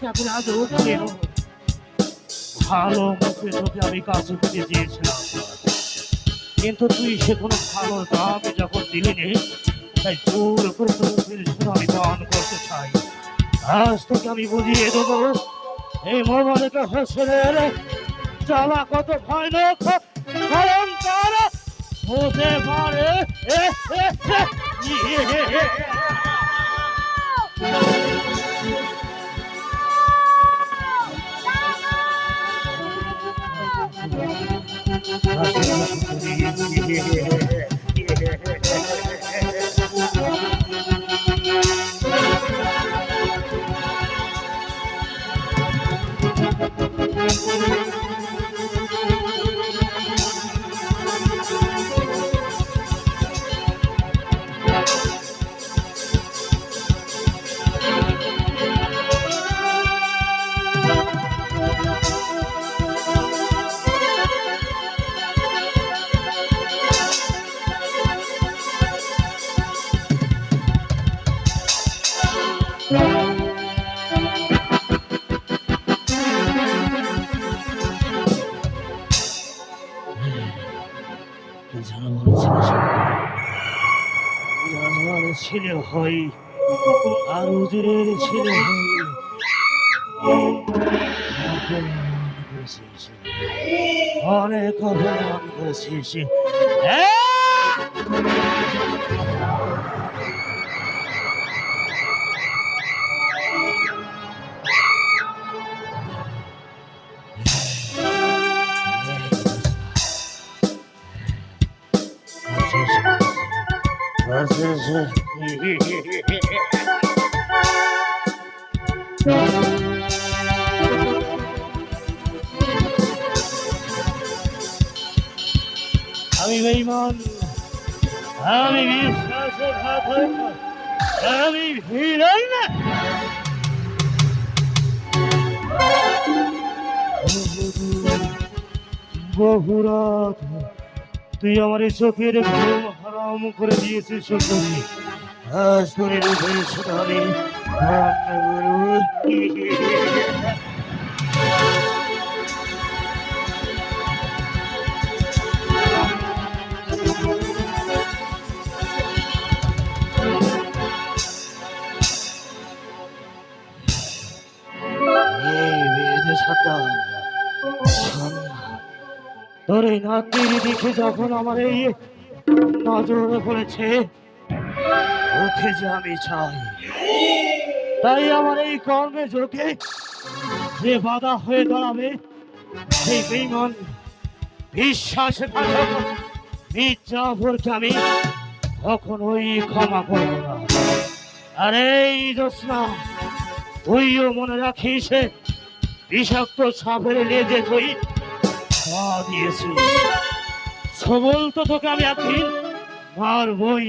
কেমন আজ ভালো মুখে তোকে আমি কাছে থেকে দিয়েছিলাম কিন্তু তুই সে কোনো ভালো দাম যখন দিলি নে তাই জোর করে তোর আমি পান করতে চাই আজ তোকে আমি বুঝিয়ে দেবো এই মোবাইলটা হোসেনের জ্বালা কত ভয়ানক কারণ তার হতে পারে এ, এ, এ, ছেলে হই আর উজিরের ছেলে হই অপমান করেছিস অনেক আমি বেইমান আমি বিশ্বাসঘাতক আমি ভিড়ন বহুরাত তুই আমার চোখের ঘুম হারাম করে দিয়েছিস সুন্দরী আজ তোর রূপের না। তোর এই নাতির দিকে যখন আমার এই নজরে পড়েছে ওকে যে, আমি চাই। তাই আমার এই কর্মে যোগে যে বাধা হয়ে দাঁড়াবে, সেই বেইমান বিশ্বাসে মির্জাফরকে আমি কখনোই ক্ষমা করব না। আরে এই জোৎস্না তুইও মনে রাখিস, বিষাক্ত সাপের লেজে তুই দিয়েছিস। সবল তো তোকে আমি একদিন মারবই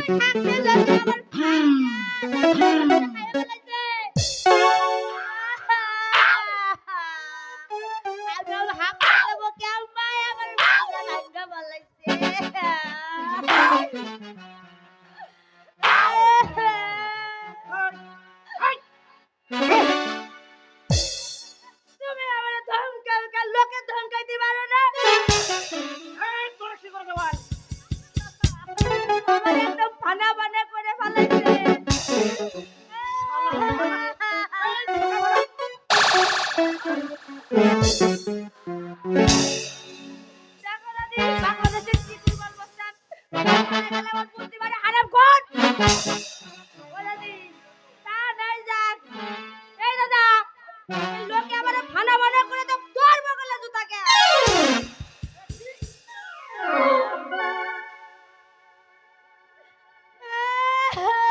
তুমি Oh.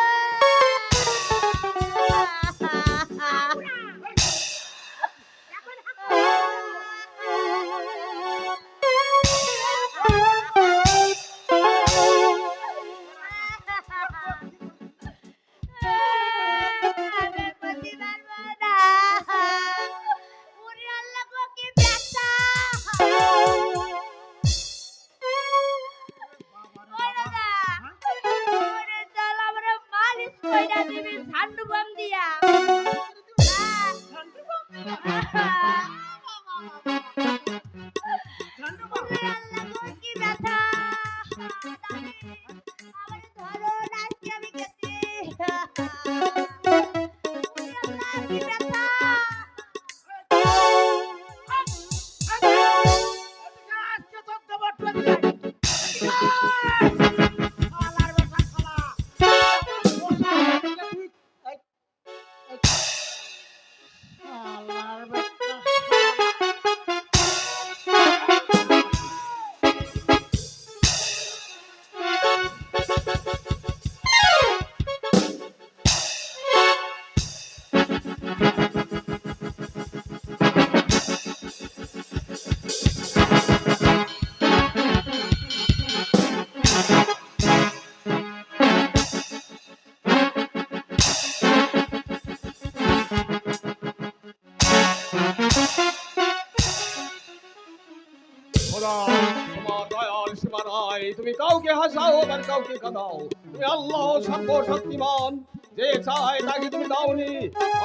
কাউকে তুমি আল্লাহ সর্বশক্তিমান যে চায় তাকে তুমি দাওনি।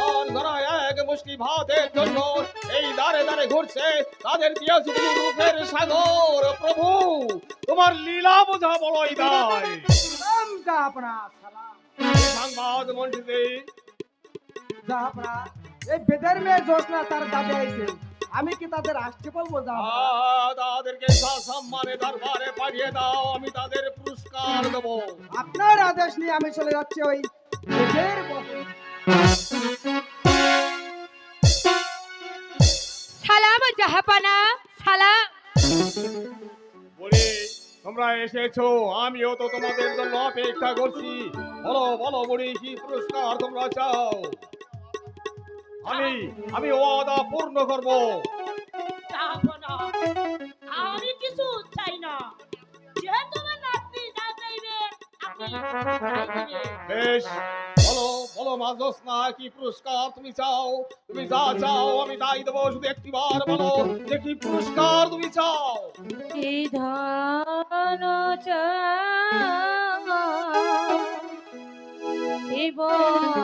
আর যারা এক মুষ্টি ভাতের জন্য এই দারে দারে ঘুরছে তাদের দিয়েছ তুমি রূপের সাগর প্রভু তোমার লীলা বোঝা বড়ই দায়। সংবাদ মন্ডিতে জাহাপনা এই বেদের মেয়ে জোসনা তার দাদা আইছে। আমি কি তাদের আসতে বলব তাদেরকে সম্মানে দরবারে পাঠিয়ে দাও আমি তাদের পুরস্কার দেবো। আপনার আদেশ নিয়ে আমি চলে যাচ্ছি ওই সালাম জাহাপানা সালাম। বলি তোমরা এসেছ আমিও তো তোমাদের জন্য অপেক্ষা করছি। বলো বলো বুড়ি কি পুরস্কার তোমরা চাও? আমি আমি ওয়াদা পূর্ণ করব। আমি কিছু চাই না। যে তোমার নাতনি যা চাইবে আপনি বেশ বলো বলো মাজস না কি পুরস্কার তুমি চাও? তুমি যা চাও আমি তাই দেবো শুধু একটিবার বলো যে কি পুরস্কার তুমি চাও? এই ধন শিব রাজা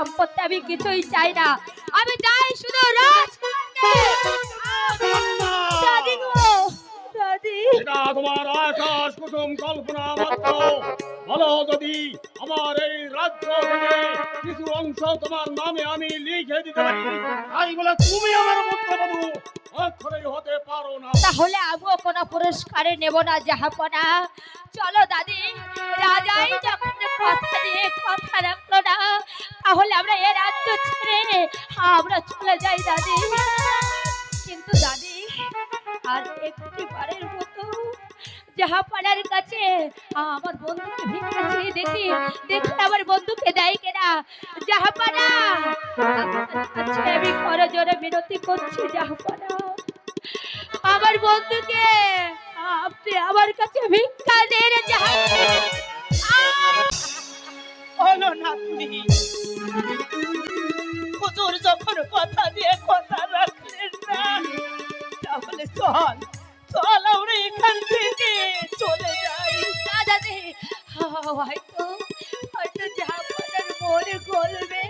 সম্পত্তি আমি কিছুই চাই না। তোমার আকাশ কুসুম কল্পনা মাত্র। যদি আমার এই রাজ্য থেকে কিছু অংশ তোমার নামে আমি লিখে দিতে পারি, তাই বলে তুমি আমার না। তাহলে আমিও কোনো পুরস্কারে নেব না, জাহাপনা। চলো দাদি, রাজাই যখন কথা দিয়ে কথা রাখল না, তাহলে আমরা এ রাজ্য ছেড়ে আমরা চলে যাই দাদি। কিন্তু দাদি আর একটি বারের মতো জাহাপাড়ার কাছে আমার বন্ধুকে ভিক্ষা চেয়ে দেখি দেখি আমার বন্ধুকে দেয় কিনা। জাহাপাড়া কাছে আমি করজোরে বিনতি করছি জাহাপাড়া আমার বন্ধুকে আপনি আমার কাছে ভিক্ষা দেন হলো নাতনি, হুজুর যখন কথা দিয়ে কথা রাখলেন না তাহলে চল চল আমরা এখান থেকে চলে যাই। না দাদি হয়তো হয়তো জাহাপাড়ার মনে গলবে।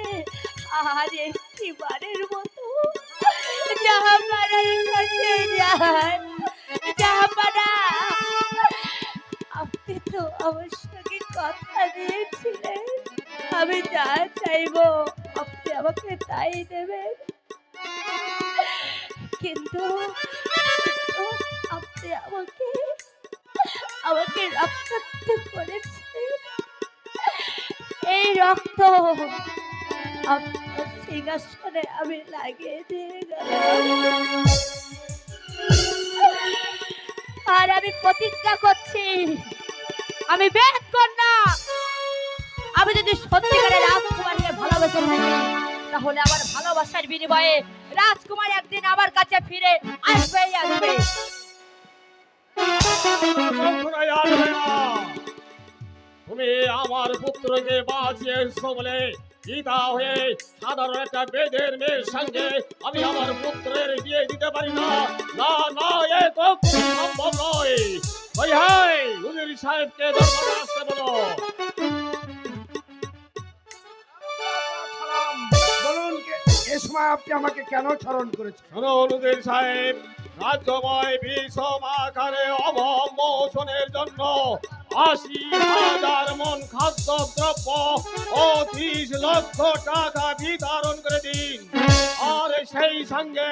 আর একটি বারের মতো জাহাপানার কাছে যাই জাহাপানা আপনি তো আমার কথা দিয়েছিলেন। আমি যা চাইব, আপনি আমাকে তাই দেবেন। কিন্তু আপনি আমাকে এই রক্ত আপনার সিংহাসনে আমি লাগিয়ে দিয়ে গেলাম। আর আমি প্রতিজ্ঞা করছি, আমি বেদ কন্যা। আমি যদি সত্যিকারের রাজকুমারকে ভালোবেসে থাকি, তাহলে আমার ভালোবাসার বিনিময়ে রাজকুমার একদিন আমার কাছে ফিরে আসবেই আসবে। তুমি আমার পুত্রকে বাঁচিয়েছো বলে পিতা হয়ে সাধারণ একটা বেদের মেয়ের সঙ্গে আমি আমার পুত্রের বিয়ে দিতে পারি না। না না, এ কখনো সম্ভব নয়। ওই হাই, হুজুর সাহেবকে দরবারে আসতে বলো। সময় আপনি আমাকে কেন স্মরণ করেছেন শুনুন সাহেব, রাজ্যময় বিষম আকারে অভাব মোচনের জন্য আশি হাজার মন খাদ্য দ্রব্য ও ত্রিশ লক্ষ টাকা বিতরণ করে দিন। আর সেই সঙ্গে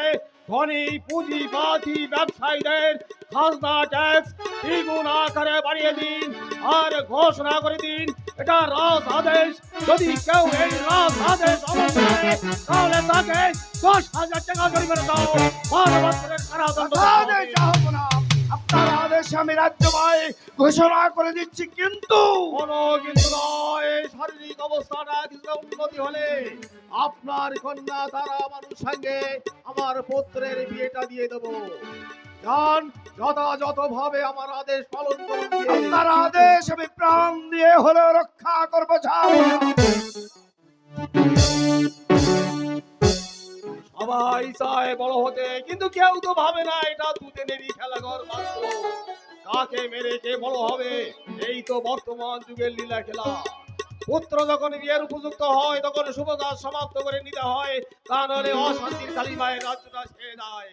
ধনী পুঁজিবাদী ব্যবসায়ীদের খাজনা ট্যাক্স দ্বিগুণ আকারে বাড়িয়ে দিন। আর ঘোষণা করে দিন এটা রাজ আদেশ যদি কেউ এই রাজ আদেশ অমান্য করে তাহলে তাকে দশ হাজার টাকা জরিমানা দাও। বারো বছরের কারাদণ্ড। আদেশ যাহাপনা, আপনার আদেশে আমি ঘোষণা করে দিচ্ছি কিন্তু কোনো কিন্তু নয়। শারীরিক অবস্থাটা কিছুটা উন্নতি হলে আপনার কন্যা তারা মানুষ সঙ্গে আমার পুত্রের বিয়েটা দিয়ে দেব। যান যথাযথ ভাবে আমার আদেশ পালন করুন। আপনার আদেশ আমি প্রাণ দিয়ে হলেও রক্ষা করব সবাই চায় বড় হতে কিন্তু কেউ তো ভাবে না এটা দুদিনেরই খেলাঘর মাত্র কাকে মেরে কে বড় হবে এই তো বর্তমান যুগের লীলা খেলা। পুত্র যখন বিয়ের উপযুক্ত হয় তখন শুভ কাজ সমাপ্ত করে নিতে হয় তা নাহলে অশান্তির কালিমায় রাজ্যটা ছেড়ে দেয়।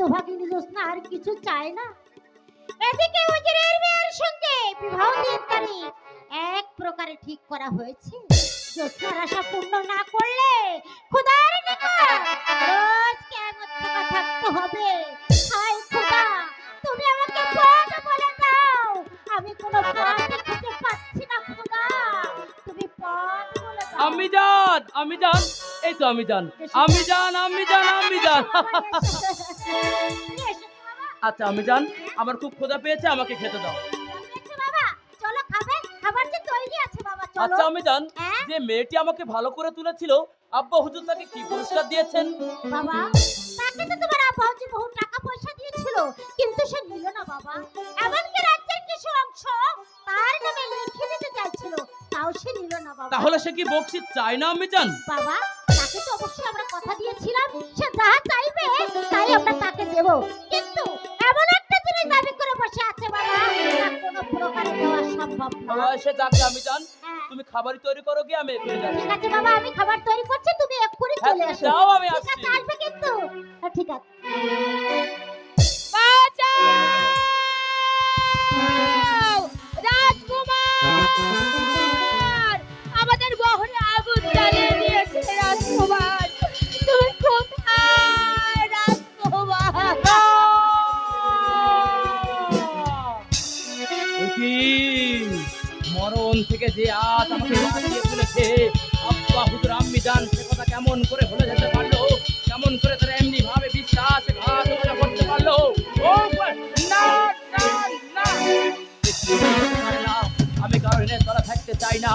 হতভাগিনী জোৎস্না আর কিছু চায় না। এদিকে উজিরের মেয়ের সঙ্গে বিবাহ দিন তারিখ এক প্রকারে ঠিক করা হয়েছে। জ্যোৎস্নার আশা পূর্ণ না করলে খোদার রোজ কেমন থাকা থাকতে হবে। হায় খোদা, তুমি আমাকে পথ বলে দাও। আমি কোনো পথ খুঁজে পাচ্ছি না, খোদা। তুমি পথ বলে দাও। আমি জান আমি জান এই তো আমি জান। আমি জান আমি জান আমি বাবা আচ্ছা আমি জান আমার খুব ক্ষুধা পেয়েছে আমাকে খেতে দাও। আচ্ছা আমি জান হ্যাঁ? যে মেয়েটি আমাকে ভালো করে তুলেছিল আব্বা হুজুর তাকে কি পুরস্কার দিয়েছেন? বাবা তাকে তো তোমার আব্বা হচ্ছে বহু টাকা পয়সা দিয়েছিল কিন্তু সে নিল না বাবা। এমনকি রাজ্যের কিছু অংশ তার নামে লিখে দিতে চাইছিল তাও সে নিল না বাবা। তাহলে সে কি বকশিস চায় না আমি জান? বাবা তাকে তো অবশ্যই আমরা কথা দিয়েছিলাম সে যা চাইবে তাই আমরা তাকে দেব। কিন্তু এমন একটা জিনিস দাবি করে বসে আছে বাবা তা কোনো প্রকারে দেওয়া সম্ভব না। সে যাকে আমি জান হ্যাঁ, তুমি খাবার তৈরি করো গিয়ে আমি ঠিক আছে বাবা আমি খাবার তৈরি করছি তুমি এক্ষুনি হ্যাঁ, চলে আসো। যাও আমি ঠিক আছে আসবে কিন্তু। হ্যাঁ, ঠিক আছে। থেকে যে আজ আমাকে বাঁচিয়ে তুলেছে আব্বা হুজুর আম্মি জান সে কথা কেমন করে ভুলে যেতে পারল। কেমন করে তারা এমনি ভাবে বিশ্বাসঘাতকতা করতে পারল। আমি কারণে তলা থাকতে চাই না।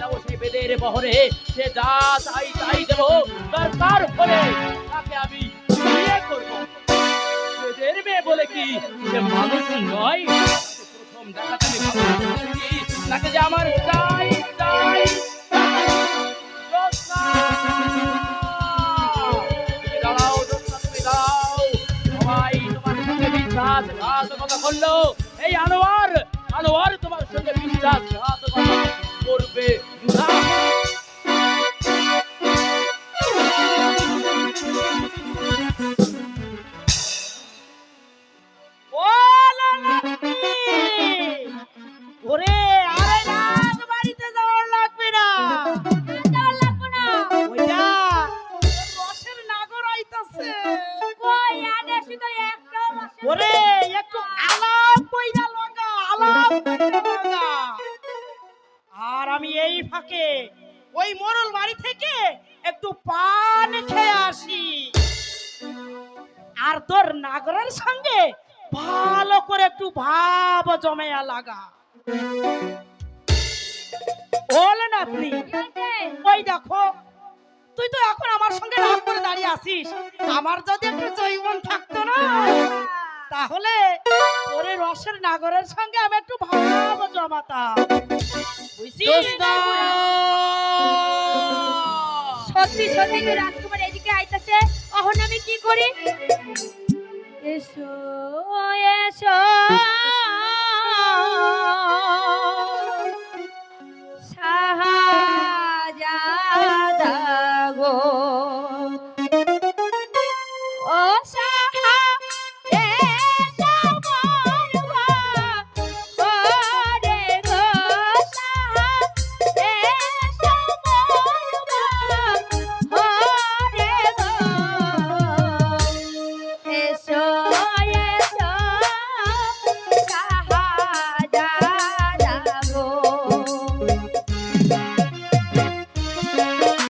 যাব সেই বেদে রাতের বহরে। সে যা চাই, তাই দেব। দরকার হলে তাকে আমি বিয়ে করব। বলে কি, সে মানুষ নয়। প্রথম দেখাতে। তাকে যে আমার চাই চাই তোমার সঙ্গে বিশ্বাসঘাতকতা করল এই আনোয়ার আনোয়ার তোমার সঙ্গে বিশ্বাসঘাতকতা করবে? তোর নাগরের সঙ্গে ভালো করে একটু ভাব জমাইয়া লাগা। বলেন আপনি? ওই দেখো তুই তো এখন আমার সঙ্গে রাগ করে দাঁড়িয়ে আছিস। আমার যদি একটু জৈবন থাকতো না তাহলে ওরে রসের নাগরের সঙ্গে আমি একটু ভাব জমাতাম। বুঝছিস? সত্যি সত্যি। তো রাজকুমার এদিকে আইতাছে এখন আমি কি করি? এসো এসো।